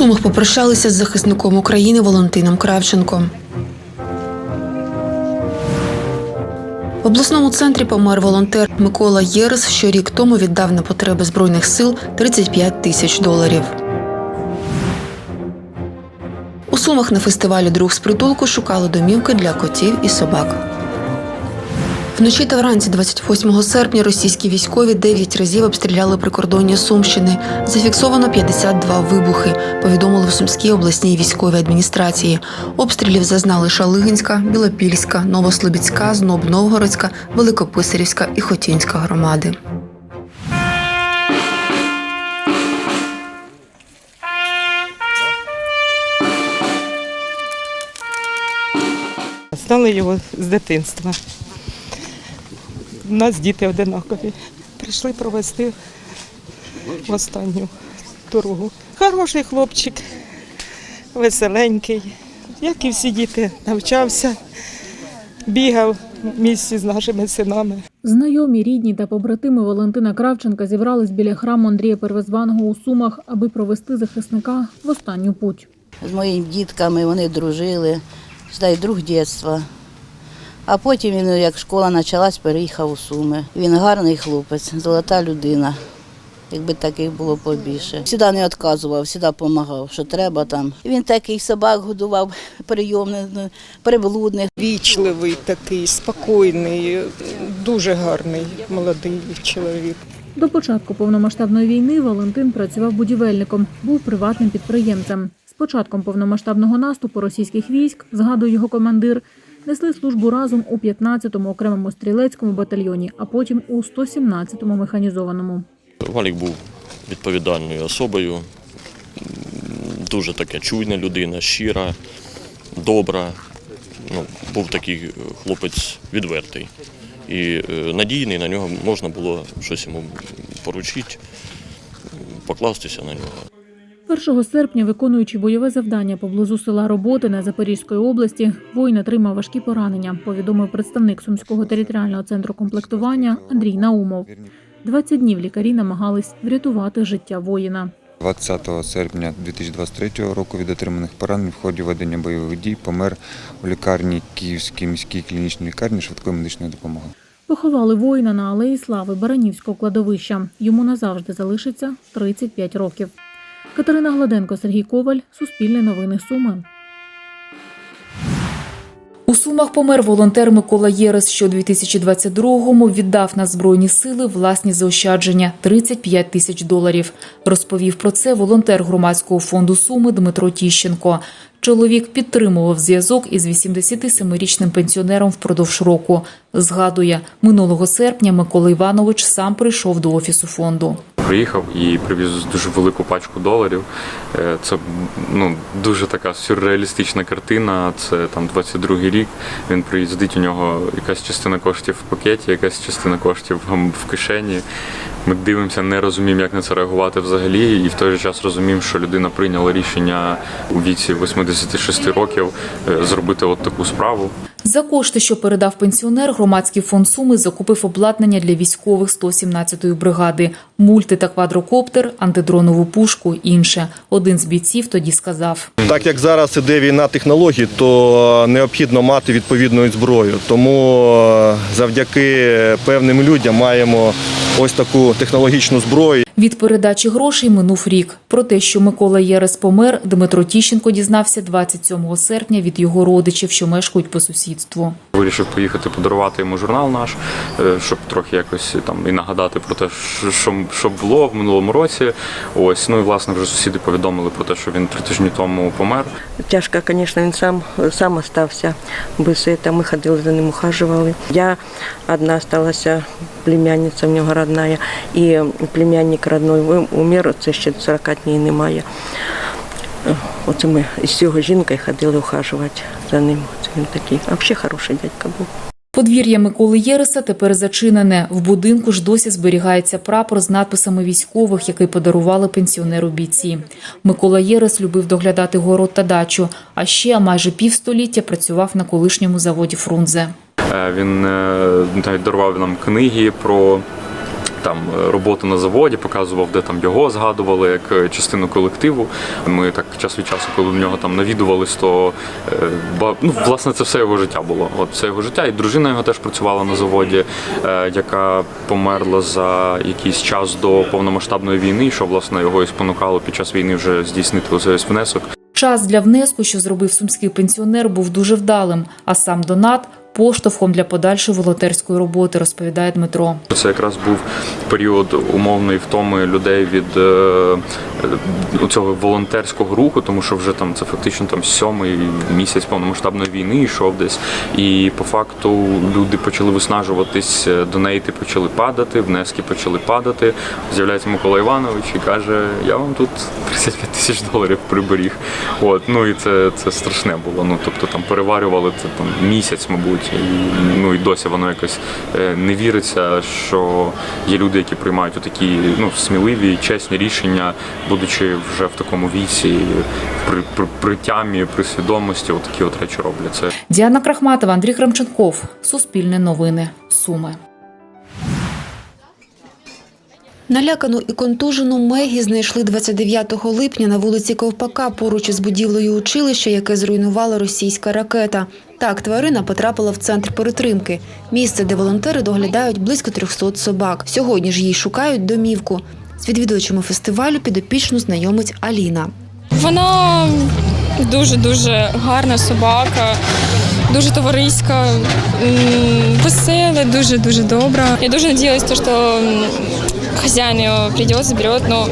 Сумах попрощалися з захисником України Валентином Кравченком. В обласному центрі помер волонтер Микола Єрес, що рік тому віддав на потреби Збройних сил 35 тисяч доларів. У Сумах на фестивалі Друг з притулку шукали домівки для котів і собак. Вночі та вранці 28 серпня російські військові 9 разів обстріляли прикордоння Сумщини. Зафіксовано 52 вибухи, повідомили в Сумській обласній військовій адміністрації. Обстрілів зазнали Шалигинська, Білопільська, Новослобідська, Зноб Новгородська, Великописарівська і Хотінська громади. Знали його з дитинства. У нас діти одинакові. Прийшли провести в останню дорогу. Хороший хлопчик, веселенький, як і всі діти, навчався, бігав в місті з нашими синами. Знайомі, рідні та побратими Валентина Кравченка зібрались біля храму Андрія Первозваного у Сумах, аби провести захисника в останню путь. з моїми дітками, вони дружили, дай друг дитинства. А потім він, як школа почалась, переїхав у Суми. Він гарний хлопець, золота людина. Якби таких було побільше. Всіда не відказував, завжди допомагав, що треба там. Він такий собак годував, прийомних, приблудних. Вічливий такий, спокійний, дуже гарний молодий чоловік. До початку повномасштабної війни Валентин працював будівельником, був приватним підприємцем. З початком повномасштабного наступу російських військ, згадує його командир, несли службу разом у 15-му окремому стрілецькому батальйоні, а потім у 117-му механізованому. Валік був відповідальною особою, дуже така чуйна людина, щира, добра. Ну, був такий хлопець відвертий і е, надійний, на нього можна було щось йому поручити, покластися на нього. 1 серпня, виконуючи бойове завдання поблизу села Роботине Запорізької області, воїн отримав важкі поранення, повідомив представник Сумського територіального центру комплектування Андрій Наумов. 20 днів лікарі намагались врятувати життя воїна. 20 серпня 2023 року від отриманих поранень в ході ведення бойових дій помер у лікарні Київській міській клінічній лікарні швидкої медичної допомоги. Поховали воїна на алеї слави Баранівського кладовища. Йому назавжди залишиться 35 років. Катерина Гладенко, Сергій Коваль, Суспільне новини Суми. У Сумах помер волонтер Микола Єрес, що 2022-му віддав на Збройні сили власні заощадження – 35 тисяч доларів. Розповів про це волонтер громадського фонду Суми Дмитро Тіщенко. Чоловік підтримував зв'язок із 87-річним пенсіонером впродовж року. Згадує, минулого серпня Микола Іванович сам прийшов до офісу фонду. Приїхав і привіз дуже велику пачку доларів. Е, Це ну, дуже така сюрреалістична картина. Це там 22-й рік. Він приїздить, у нього якась частина коштів в пакеті, якась частина коштів в кишені. Ми дивимося, не розуміємо, як на це реагувати взагалі, і в той же час розуміємо, що людина прийняла рішення у віці 86 років е, зробити от таку справу. За кошти, що передав пенсіонер, громадський фонд Суми закупив обладнання для військових 117-ї бригади, мульти та квадрокоптер, антидронову пушку, інше. Один з бійців тоді сказав. Так як зараз іде війна технологій, то необхідно мати відповідну зброю. Тому е, завдяки певним людям маємо ось таку технологічну зброю. Від передачі грошей минув рік. Про те, що Микола Єрес помер, Дмитро Тіщенко дізнався 27 серпня від його родичів, що мешкають по сусідству. Вирішив поїхати подарувати йому журнал наш, е, щоб трохи якось там і нагадати про те, що- що, було в минулому році. Ось ну і власне вже сусіди повідомили про те, що він три тижні тому помер. Тяжко, звісно, він сам, сам остався без цього. Ми ходили за ним, ухажували. Я одна залишилася, племянниця в нього родная, і племянник родной умер, це ще 40 днів немає. Оце ми з цього жінкою ходили ухажувати за ним. Це він такий, а взагалі хороший дядька був. Подвір'я Миколи Єреса тепер зачинене. В будинку ж досі зберігається прапор з надписами військових, який подарували пенсіонеру бійці. Микола Єрес любив доглядати город та дачу, а ще майже півстоліття працював на колишньому заводі Фрунзе. Е, Він е, навіть дарував нам книги про там е, роботу на заводі, показував, де там його згадували як е, частину колективу. Ми так час від часу, коли в нього там навідувались, то е, ну, власне це все його життя було. От все його життя. І дружина його теж працювала на заводі, яка померла за якийсь час до повномасштабної війни, що власне його і спонукало під час війни вже здійснити ось внесок. Час для внеску, що зробив сумський пенсіонер, був дуже вдалим, а сам донат поштовхом для подальшої волонтерської роботи, розповідає Дмитро. Це якраз був період умовної втоми людей від е, цього волонтерського руху, тому що вже там це фактично там сьомий місяць повномасштабної війни йшов десь. І по факту люди почали виснажуватись, е, донейти почали падати, внески почали падати. З'являється Микола Іванович і каже: Я вам тут 35 тисяч доларів приберіг. От ну і це, це страшне було. Ну тобто там переварювали це там місяць, мабуть, і ну і досі воно якось е, не віриться, що є люди, які приймають такі ну сміливі, чесні рішення, будучи вже в такому віці, при, при, при тямі, при свідомості, отакі от речі роблять. Це Діана Крахматова, Андрій Крамченков. Суспільне новини. Суми. Налякану і контужену Мегі знайшли 29 липня на вулиці Ковпака поруч із будівлею училища, яке зруйнувала російська ракета. Так, тварина потрапила в центр перетримки. Місце, де волонтери доглядають близько 300 собак. Сьогодні ж їй шукають домівку. З відвідувачами фестивалю підопічну знайомить Аліна. Вона дуже дуже гарна собака, дуже товариська, весела, дуже дуже добра. Я дуже то, що м, хозяин ее придет, заберет, но,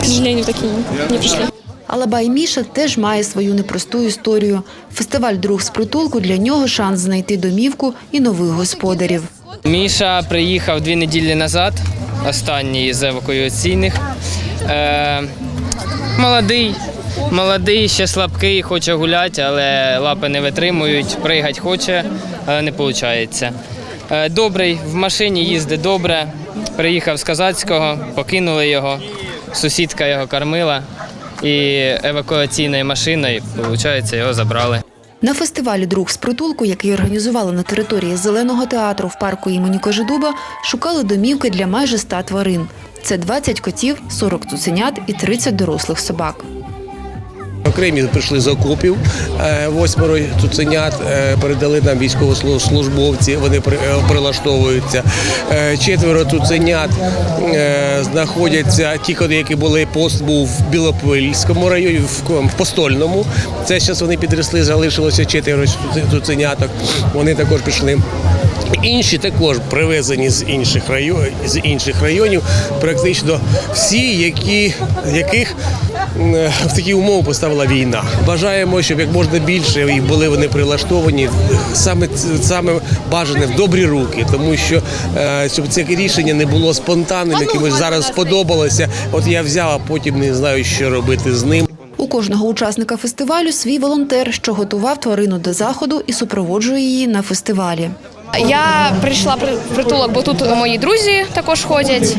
к сожалению, так и не пришли. Алабай Міша теж має свою непросту історію. Фестиваль друг з притулку для нього шанс знайти домівку і нових господарів. Міша приїхав дві неділі назад, останній з евакуаційних. Е, молодий, молодий, ще слабкий, хоче гуляти, але лапи не витримують, пригать хоче, але не виходить. Е, добрий, в машині їздить добре. Приїхав з Казацького, покинули його, сусідка його кормила і евакуаційною машиною, виходить, його забрали. На фестивалі Друг з притулку, який організували на території зеленого театру в парку імені Кожедуба, шукали домівки для майже ста тварин. Це 20 котів, 40 цуценят і 30 дорослих собак. Окремі прийшли з окопів, е, восьмеро цуценят е, передали нам військовослужбовці, вони е, прилаштовуються. Четверо цуценят знаходяться, ті, які були, пост був в Білопільському районі, в Постольному. Це зараз вони підросли, залишилося четверо цуце- цуценяток. Вони також пішли. Інші також привезені з інших районів, з інших районів, практично всі, які, яких в такі умови поставила війна. Бажаємо, щоб як можна більше їх були вони прилаштовані саме саме бажане в добрі руки, тому що е, щоб це рішення не було спонтанним, якимось зараз сподобалося. От я взяв, а потім не знаю, що робити з ним. У кожного учасника фестивалю свій волонтер, що готував тварину до заходу і супроводжує її на фестивалі. Я прийшла в притулок, бо тут мої друзі також ходять.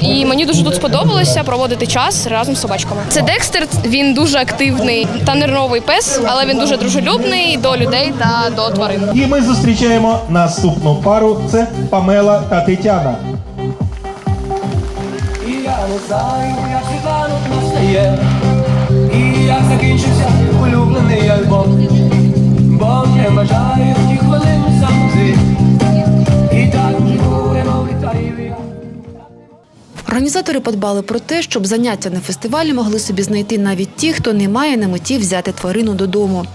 І мені дуже тут сподобалося проводити час разом з собачками. Це Декстер, він дуже активний та нервовий пес, але він дуже дружелюбний до людей та до тварин. І ми зустрічаємо наступну пару. Це Памела та Тетяна. І я не знаю, як настає, і як закінчився улюблений альбом, бо не бажаю Організатори подбали про те, щоб заняття на фестивалі могли собі знайти навіть ті, хто не має на меті взяти тварину додому.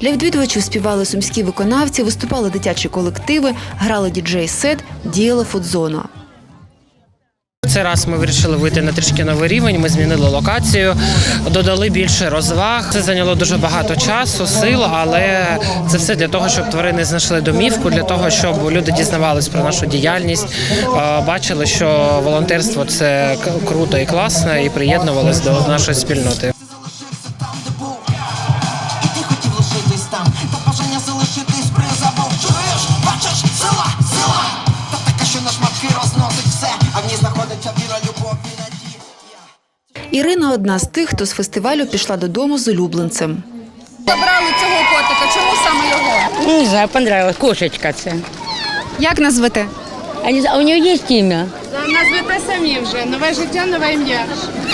Для відвідувачів співали сумські виконавці, виступали дитячі колективи, грали діджей-сет, діяла фудзона. Цей раз ми вирішили вийти на трішки новий рівень. Ми змінили локацію, додали більше розваг. Це зайняло дуже багато часу, сил, але це все для того, щоб тварини знайшли домівку, для того, щоб люди дізнавались про нашу діяльність, бачили, що волонтерство це круто і класно, і приєднувались до нашої спільноти. Бачиш, сила, сила, та така, що на шматки розносить все, а в Ірина одна з тих, хто з фестивалю пішла додому з улюбленцем. Забрали цього котика. Чому саме його? Не знаю, понравилось. Кошечка це. Як назвете? А, не знаю, а у нього є ім'я? Назвете самі вже. Нове життя, нове ім'я.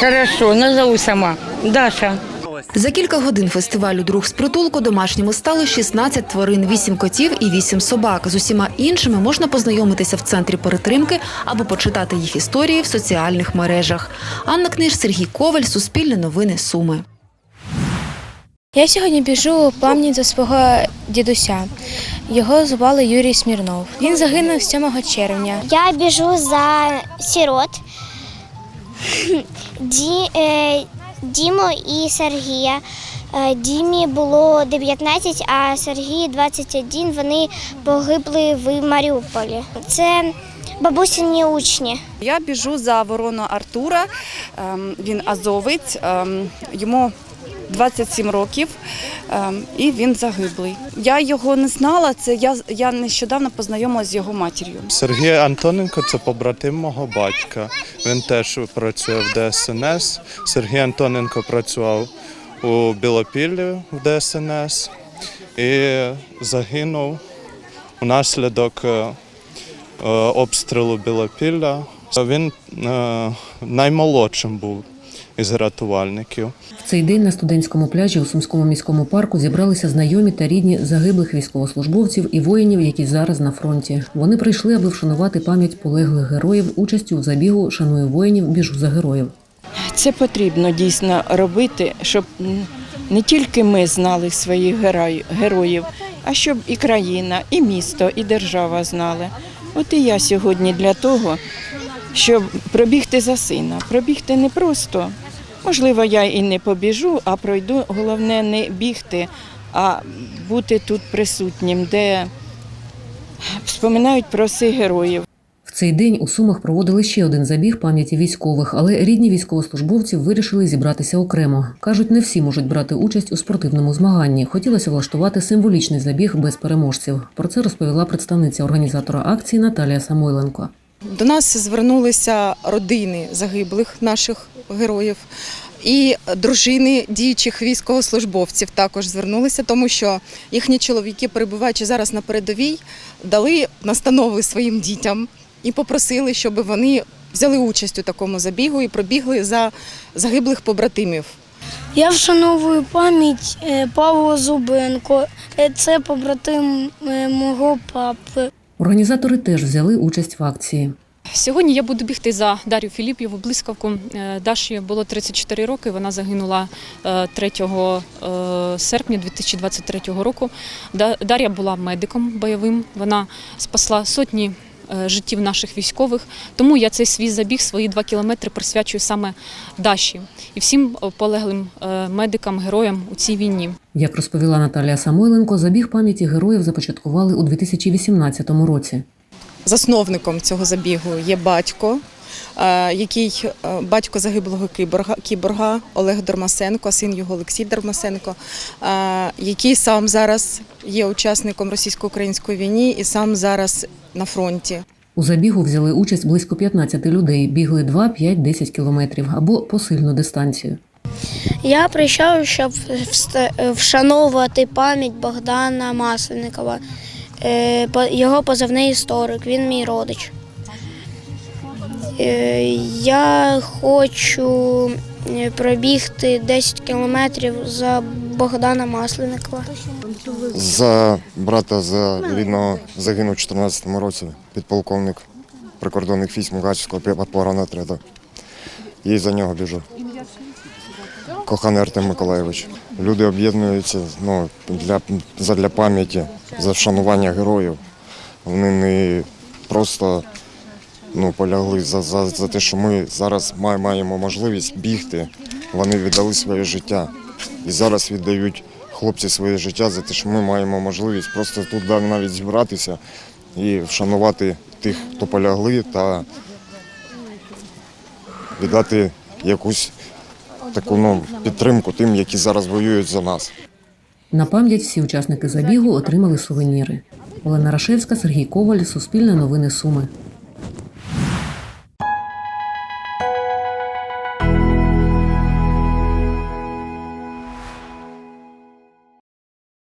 Хорошо, назову сама. Даша. За кілька годин фестивалю Друг з притулку домашніми стало 16 тварин, 8 котів і 8 собак. З усіма іншими можна познайомитися в центрі перетримки або почитати їх історії в соціальних мережах. Анна Книж, Сергій Коваль, Суспільне новини, Суми. Я сьогодні біжу пам'ять за свого дідуся. Його звали Юрій Смірнов. Він загинув 7 червня. Я біжу за сірот Ді, е, Діму і Сергія. Е, Дімі було 19, а Сергію 21. Вони погибли в Маріуполі. Це бабусині учні. Я біжу за ворону Артура. Ем, Він азовець, ем, йому 27 років, ем, і він загиблий. Я його не знала. Це я, я нещодавно познайомилася з його матір'ю. Сергій Антоненко це побратим мого батька. Він теж працює в ДСНС. Сергій Антоненко працював у Білопіллі в ДСНС і загинув унаслідок е, е, обстрілу Білопілля. Він е, наймолодшим був із рятувальників. В цей день на студентському пляжі у Сумському міському парку зібралися знайомі та рідні загиблих військовослужбовців і воїнів, які зараз на фронті. Вони прийшли, аби вшанувати пам'ять полеглих героїв участю у забігу Шаную воїнів, біжу за героїв. Це потрібно дійсно робити, щоб не тільки ми знали своїх героїв, а щоб і країна, і місто, і держава знали. От і я сьогодні для того, щоб пробігти за сина. Пробігти не просто. Можливо, я і не побіжу, а пройду. Головне не бігти, а бути тут присутнім, де вспоминають про всіх героїв. В цей день у Сумах проводили ще один забіг пам'яті військових, але рідні військовослужбовців вирішили зібратися окремо. кажуть, не всі можуть брати участь у спортивному змаганні. Хотілося влаштувати символічний забіг без переможців. Про це розповіла представниця організатора акції Наталія Самойленко. До нас звернулися родини загиблих наших героїв. І дружини діючих військовослужбовців також звернулися, тому що їхні чоловіки, перебуваючи зараз на передовій, дали настанови своїм дітям і попросили, щоб вони взяли участь у такому забігу і пробігли за загиблих побратимів. Я вшановую пам'ять е, Павла Зубенко. Е, Це побратим е, мого папи. Організатори теж взяли участь в акції. Сьогодні я буду бігти за Дар'ю Філіп'єву, блискавку. Е, Даші було 34 роки. Вона загинула е, 3 е, серпня 2023 року. Да- Дар'я була медиком бойовим. Вона спасла сотні е, життів наших військових. Тому я цей свій забіг, свої два кілометри присвячую саме Даші і всім е, полеглим е, медикам, героям у цій війні. Як розповіла Наталія Самойленко, забіг пам'яті героїв започаткували у 2018 році. Засновником цього забігу є батько, е, який е, батько загиблого кіборга, кіборга Олег Дормасенко, син його Олексій Дормасенко, е, який сам зараз є учасником російсько-української війни і сам зараз на фронті. У забігу взяли участь близько 15 людей, бігли 2, 5, 10 кілометрів або посильну дистанцію. Я прийшов, щоб вшановувати пам'ять Богдана Масленникова. Е, Його позивний історик, він мій родич. Е, Я хочу е, пробігти 10 кілометрів за Богдана Масленникова. За брата за рідного загинув у 2014 році підполковник прикордонних військ Мугачівського підпорного отряду. І за нього біжу. Коханий Артем Миколаєвич. Люди об'єднуються ну, для, задля пам'яті, за вшанування героїв. Вони не просто ну, полягли за, за, за те, що ми зараз маємо можливість бігти. Вони віддали своє життя. І зараз віддають хлопці своє життя за те, що ми маємо можливість просто тут навіть зібратися і вшанувати тих, хто полягли, та віддати якусь таку ну, підтримку тим, які зараз воюють за нас. На пам'ять всі учасники забігу отримали сувеніри. Олена Рашевська, Сергій Коваль, Суспільне новини Суми.